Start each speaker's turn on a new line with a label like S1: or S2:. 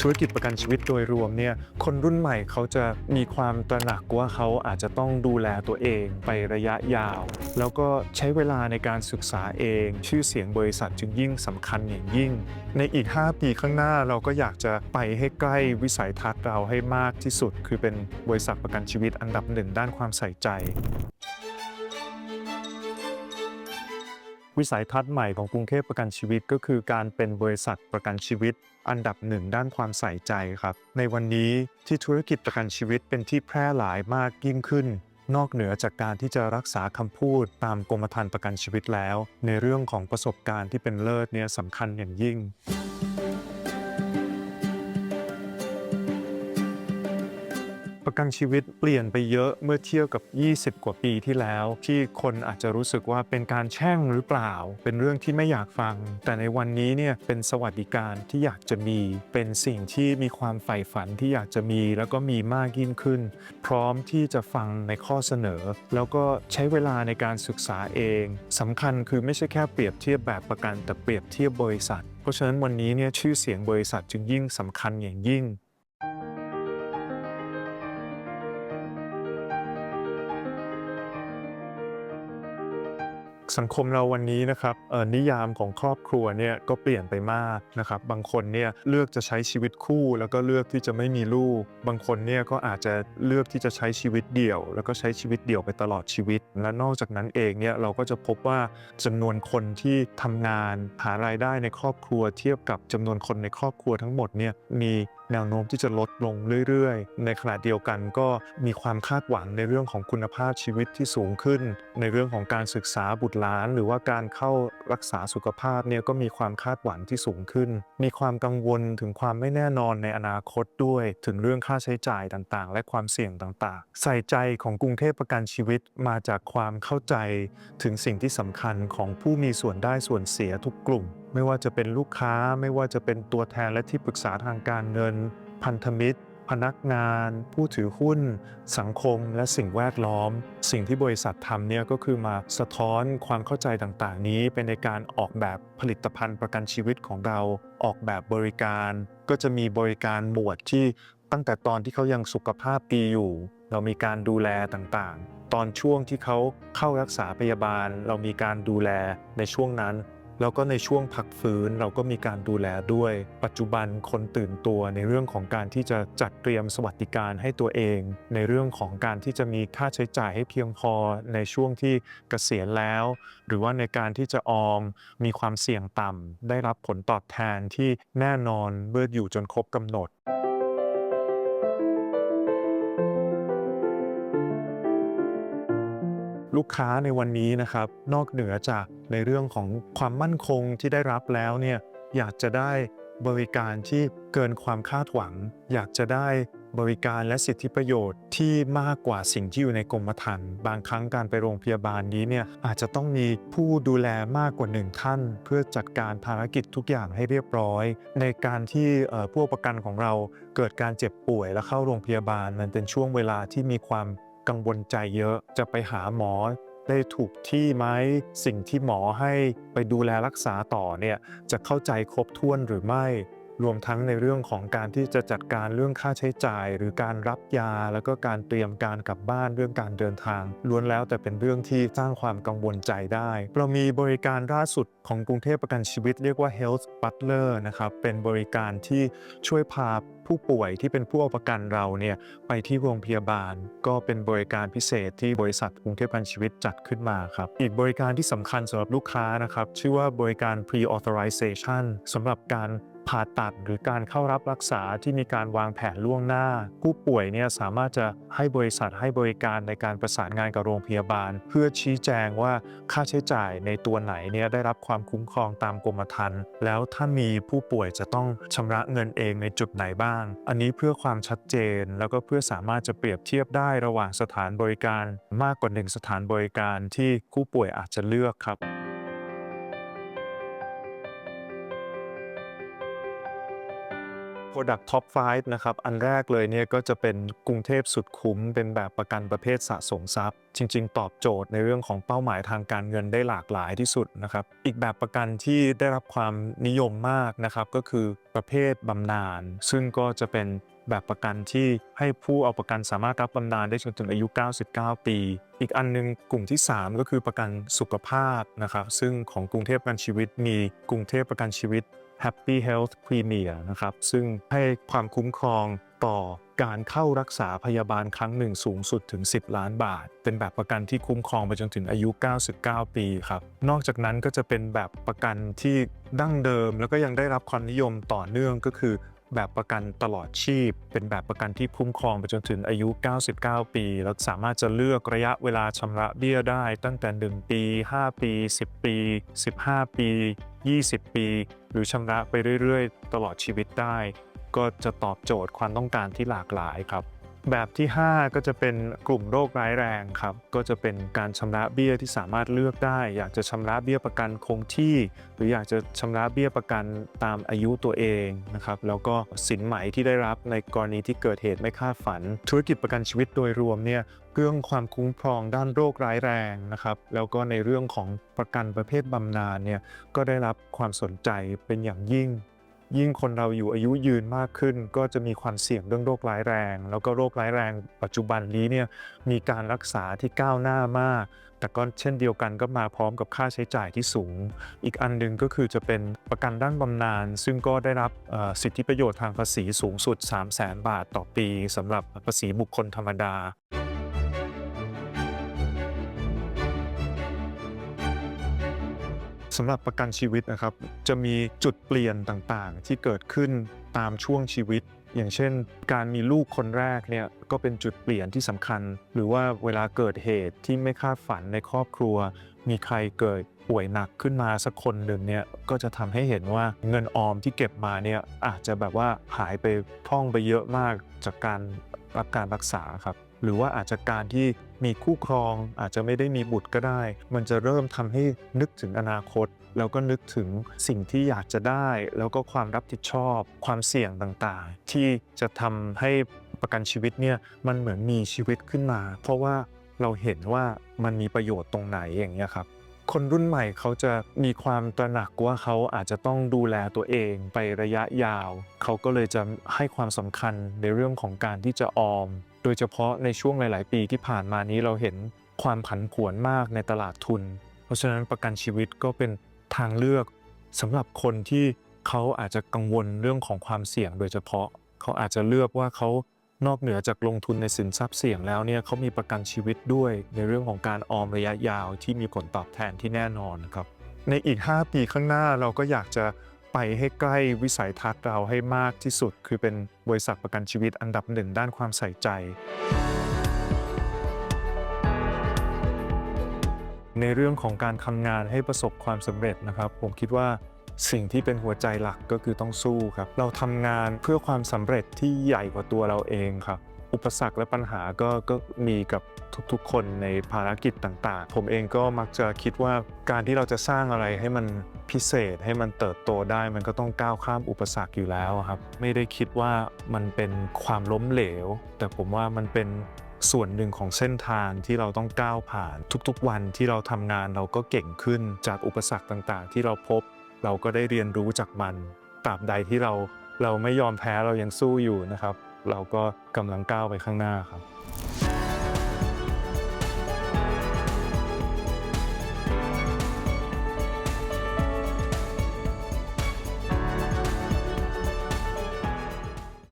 S1: ธุรกิจประกันชีวิตโดยรวมเนี่ยคนรุ่นใหม่เขาจะมีความตระหนักว่าเขาอาจจะต้องดูแลตัวเองไประยะยาว แล้วก็ใช้เวลาในการศึกษาเอง ชื่อเสียงบริษัทจึงยิ่งสำคัญอย่างยิ่ง ในอีก 5 ปีข้างหน้าเราก็อยากจะไปให้ใกล้วิสัยทัศน์เราให้มากที่สุด คือเป็นบริษัทประกันชีวิตอันดับหนึ่งด้านความใส่ใจวิสัยทัศน์ใหม่ของกรุงเทพประกันชีวิตก็คือการเป็นบริษัทประกันชีวิต อันดับหนึ่งด้านความใส่ใจครับ ในวันนี้ที่ธุรกิจประกันชีวิตเป็นที่แพร่หลายมากยิ่งขึ้น นอกเหนือจากการที่จะรักษาคำพูดตามกรมธรรม์ประกันชีวิตแล้ว ในเรื่องของประสบการณ์ที่เป็นเลิศเนี่ยสำคัญอย่างยิ่ง ประกันชีวิตเปลี่ยนไปเยอะเมื่อเทียบกับ 20 กว่าปีที่แล้ว ที่คนอาจจะรู้สึกว่าเป็นการแช่งหรือเปล่า เป็นเรื่องที่ไม่อยากฟัง แต่ในวันนี้เนี่ยเป็นสวัสดิการที่อยากจะมี เป็นสิ่งที่มีความใฝ่ฝันที่อยากจะมี แล้วก็มีมากยิ่งขึ้น พร้อมที่จะฟังในข้อเสนอ แล้วก็ใช้เวลาในการศึกษาเองสำคัญคือไม่ใช่แค่เปรียบเทียบแบบประกันแต่เปรียบเทียบบริษัท เพราะฉะนั้นวันนี้เนี่ยชื่อเสียงบริษัทจึงยิ่งสำคัญอย่างยิ่ง สังคมเราวันนี้นะครับนิยามของครอบครัวเนี่ยก็เปลี่ยนไปมากนะครับบางคนเนี่ยเลือกจะใช้ชีวิตคู่ แล้วก็เลือกที่จะไม่มีลูก บางคนเนี่ยก็อาจจะเลือกที่จะใช้ชีวิตเดี่ยว แล้วก็ใช้ชีวิตเดี่ยวไปตลอดชีวิต และนอกจากนั้นเองเนี่ยเราก็จะพบว่าจำนวนคนที่ทำงานหารายได้ในครอบครัว เทียบกับจำนวนคนในครอบครัวทั้งหมดเนี่ยมี แนวโน้มที่จะลดลงเรื่อยๆ ในขณะเดียวกันก็มีความคาดหวังในเรื่องของคุณภาพชีวิตที่สูงขึ้น ในเรื่องของการศึกษาบุตรหลาน หรือว่าการเข้ารักษาสุขภาพเนี่ยก็มีความคาดหวังที่สูงขึ้น มีความกังวลถึงความไม่แน่นอนในอนาคตด้วย ถึงเรื่องค่าใช้จ่ายต่างๆ และความเสี่ยงต่างๆ ใส่ใจของกรุงเทพประกันชีวิตมาจากความเข้าใจถึงสิ่งที่สำคัญของผู้มีส่วนได้ส่วนเสียทุกกลุ่ม ไม่ว่าจะเป็นลูกค้าไม่ว่าจะเป็นตัวแทนและที่ปรึกษาทางการเงิน พันธมิตร พนักงาน ผู้ถือหุ้น สังคม และสิ่งแวดล้อม สิ่งที่บริษัททำเนี่ยก็คือมาสะท้อนความเข้าใจต่างๆ นี้เป็นในการออกแบบผลิตภัณฑ์ประกันชีวิตของเรา ออกแบบบริการ ก็จะมีบริการหมวดที่ตั้งแต่ตอนที่เขายังสุขภาพดีอยู่ เรามีการดูแลต่างๆ ตอนช่วงที่เขาเข้ารักษาพยาบาล เรามีการดูแลในช่วงนั้น แล้วก็ในช่วงพักฟื้นเราก็มีการดูแลด้วย ปัจจุบันคนตื่นตัวในเรื่องของการที่จะจัดเตรียมสวัสดิการให้ตัวเอง ในเรื่องของการที่จะมีค่าใช้จ่ายให้เพียงพอในช่วงที่เกษียณแล้ว หรือว่าในการที่จะออมมีความเสี่ยงต่ำได้รับผลตอบแทนที่แน่นอนเมื่ออยู่จนครบกำหนดลูกค้าในวันนี้นะครับ นอกเหนือจาก ในเรื่องของความมั่นคงที่ได้รับแล้วเนี่ยอยากจะได้บริการที่เกินความคาดหวัง อยากจะได้บริการและสิทธิประโยชน์ที่มากกว่าสิ่งที่อยู่ในกรมธรรม์บางครั้งการไปโรงพยาบาลนี้เนี่ยอาจจะต้องมีผู้ดูแลมากกว่าหนึ่งท่าน เพื่อจัดการภารกิจทุกอย่างให้เรียบร้อย ในการที่ผู้ประกันของเราเกิดการเจ็บป่วยและเข้าโรงพยาบาล มันเป็นช่วงเวลาที่มีความกังวลใจเยอะจะไปหาหมอ ได้ถูกที่ไหมสิ่งที่หมอให้ไปดูแลรักษาต่อเนี่ยจะเข้าใจครบถ้วนหรือไม่ รวมทั้งในเรื่องของการที่จะจัดการเรื่องค่าใช้จ่าย หรือการรับยา แล้วก็การเตรียมการกลับบ้านเรื่องการเดินทาง ล้วนแล้วแต่เป็นเรื่องที่สร้างความกังวลใจได้ เรามีบริการล่าสุดของกรุงเทพประกันชีวิตเรียกว่า Health Butler นะครับเป็นบริการที่ช่วยพาผู้ป่วยที่เป็นผู้เอาประกันเราเนี่ยไปที่โรงพยาบาล ก็เป็นบริการพิเศษที่บริษัทกรุงเทพประกันชีวิตจัดขึ้นมาครับ อีกบริการที่สำคัญสำหรับลูกค้านะครับ ชื่อว่าบริการ pre-authorization สำหรับการ ผ่าตัดหรือการเข้ารับรักษาที่มีการวางแผนล่วงหน้า ผู้ป่วยเนี่ยสามารถจะให้บริษัทให้บริการในการประสานงานกับโรงพยาบาล เพื่อชี้แจงว่าค่าใช้จ่ายในตัวไหนเนี่ยได้รับความคุ้มครองตามกรมธรรม์แล้วถ้ามีผู้ป่วยจะต้องชำระเงินเองในจุดไหนบ้าง อันนี้เพื่อความชัดเจนแล้วก็เพื่อสามารถจะเปรียบเทียบได้ระหว่างสถานบริการ มากกว่าหนึ่งสถานบริการที่ผู้ป่วยอาจจะเลือกครับ Product Top 5 นะครับ อันแรกเลยเนี่ยก็จะเป็นกรุงเทพสุดคุ้ม เป็นแบบประกันประเภทสะสมทรัพย์ จริง ๆ ตอบโจทย์ในเรื่องของเป้าหมายทางการเงินได้หลากหลายที่สุดนะครับ อีกแบบประกันที่ได้รับความนิยมมากนะครับ ก็คือประเภทบำนาญซึ่งก็จะเป็นแบบประกันที่ให้ผู้เอาประกันสามารถรับบำนาญได้จนถึงอายุ 99 ปี อีกอันหนึงกลุ่มที่ 3 ก็คือประกันสุขภาพนะครับ ซึ่งของกรุงเทพประกันชีวิตมีกรุงเทพประกันชีวิต Happy Health Premier นะครับ ซึ่งให้ความคุ้มครองต่อการเข้ารักษาพยาบาลครั้งหนึ่งสูงสุดถึง 10 ล้านบาท เป็นแบบประกันที่คุ้มครองไปจนถึงอายุ 99 ปีครับ นอกจากนั้นก็จะเป็นแบบประกันที่ดั้งเดิม แล้วก็ยังได้รับความนิยมต่อเนื่องก็คือ แบบประกันตลอดชีพ เป็นแบบประกันที่คุ้มครองไปจนถึงอายุ 99 ปี แล้วสามารถจะเลือกระยะเวลาชำระเบี้ยได้ ตั้งแต่ 1 ปี 5 ปี 10 ปี 15 ปี 20 ปี หรือชำระไปเรื่อยๆ ตลอดชีวิตได้ ก็จะตอบโจทย์ความต้องการที่หลากหลายครับ แบบที่ 5 ก็จะเป็นกลุ่มโรคร้ายแรงครับ ก็จะเป็นการชำระเบี้ยที่สามารถเลือกได้ อยากจะชำระเบี้ยประกันคงที่ หรืออยากจะชำระเบี้ยประกันตามอายุตัวเองนะครับ แล้วก็สินไหมที่ได้รับในกรณีที่เกิดเหตุไม่คาดฝัน ธุรกิจประกันชีวิตโดยรวมเนี่ยเรื่องความคุ้มครองด้านโรคร้ายแรงนะครับ แล้วก็ในเรื่องของประกันประเภทบำนาญเนี่ยก็ได้รับความสนใจเป็นอย่างยิ่ง ยิ่งคนเราอยู่อายุยืนมากขึ้น ก็จะมีความเสี่ยงเรื่องโรคร้ายแรง แล้วก็โรคร้ายแรงปัจจุบันนี้เนี่ยมีการรักษาที่ก้าวหน้ามาก แต่ก็เช่นเดียวกันก็มาพร้อมกับค่าใช้จ่ายที่สูง อีกอันหนึ่งก็คือจะเป็นประกันด้านบำนาญซึ่งก็ได้รับสิทธิประโยชน์ทางภาษีสูงสุด 3 0 0 0 0 0 บาทต่อปีสำหรับภาษีบุคคลธรรมดา สำหรับประกันชีวิตนะครับ จะมีจุดเปลี่ยนต่างๆ ที่เกิดขึ้นตามช่วงชีวิต อย่างเช่น การมีลูกคนแรกเนี่ยก็เป็นจุดเปลี่ยนที่สำคัญ หรือว่าเวลาเกิดเหตุที่ไม่คาดฝันในครอบครัว มีใครเกิดป่วยหนักขึ้นมาสักคนหนึ่งเนี่ยก็จะทำให้เห็นว่าเงินออมที่เก็บมาเนี่ยอาจจะแบบว่าหายไปพ่องไปเยอะมากจากการรับการรักษาครับ หรือว่าอาจจะการที่มีคู่ครองอาจจะไม่ได้มีบุตรก็ได้ มันจะเริ่มทำให้นึกถึงอนาคต แล้วก็นึกถึงสิ่งที่อยากจะได้ แล้วก็ความรับผิดชอบ ความเสี่ยงต่างๆ ที่จะทำให้ประกันชีวิตเนี่ยมันเหมือนมีชีวิตขึ้นมา เพราะว่าเราเห็นว่ามันมีประโยชน์ตรงไหนอย่างเงี้ยครับคนรุ่นใหม่เขาจะมีความตระหนักว่าเขาอาจจะต้องดูแลตัวเองไประยะยาว เขาก็เลยจะให้ความสำคัญในเรื่องของการที่จะออม โดยเฉพาะในช่วงหลาย ๆ ปีที่ผ่านมานี้เราเห็นความผันผวนมากในตลาดทุน เพราะฉะนั้นประกันชีวิตก็เป็นทางเลือกสำหรับคนที่เขาอาจจะกังวลเรื่องของความเสี่ยง โดยเฉพาะเขาอาจจะเลือกว่าเขานอกเหนือจากลงทุนในสินทรัพย์เสี่ยงแล้วเนี่ยเขามีประกันชีวิตด้วยในเรื่องของการออมระยะยาวที่มีผลตอบแทนที่แน่นอนนะครับในอีก 5 ปีข้างหน้าเราก็อยากจะ ไปให้ใกล้วิสัยทัศน์เราให้มากที่สุด คือเป็นบริษัทประกันชีวิตอันดับหนึ่งด้านความใส่ใจ ในเรื่องของการทำงานให้ประสบความสำเร็จนะครับ ผมคิดว่าสิ่งที่เป็นหัวใจหลักก็คือต้องสู้ครับ เราทำงานเพื่อความสำเร็จที่ใหญ่กว่าตัวเราเองครับ อุปสรรคและปัญหาก็ก็มีกับทุกๆ คนในภารกิจต่างๆ ผมเองก็มักจะคิดว่าการที่เราจะสร้างอะไรให้มันพิเศษให้มันเติบโตได้ มันก็ต้องก้าวข้ามอุปสรรคอยู่แล้วครับ ไม่ได้คิดว่ามันเป็นความล้มเหลว แต่ผมว่ามันเป็นส่วนหนึ่งของเส้นทางที่เราต้องก้าวผ่าน ทุกๆ วันที่เราทำงานเราก็เก่งขึ้นจากอุปสรรคต่างๆ ที่เราพบ เราก็ได้เรียนรู้จากมันตราบใดที่เราเราไม่ยอมแพ้เรายังสู้อยู่นะครับ เราก็กำลังก้าวไปข้างหน้าครับ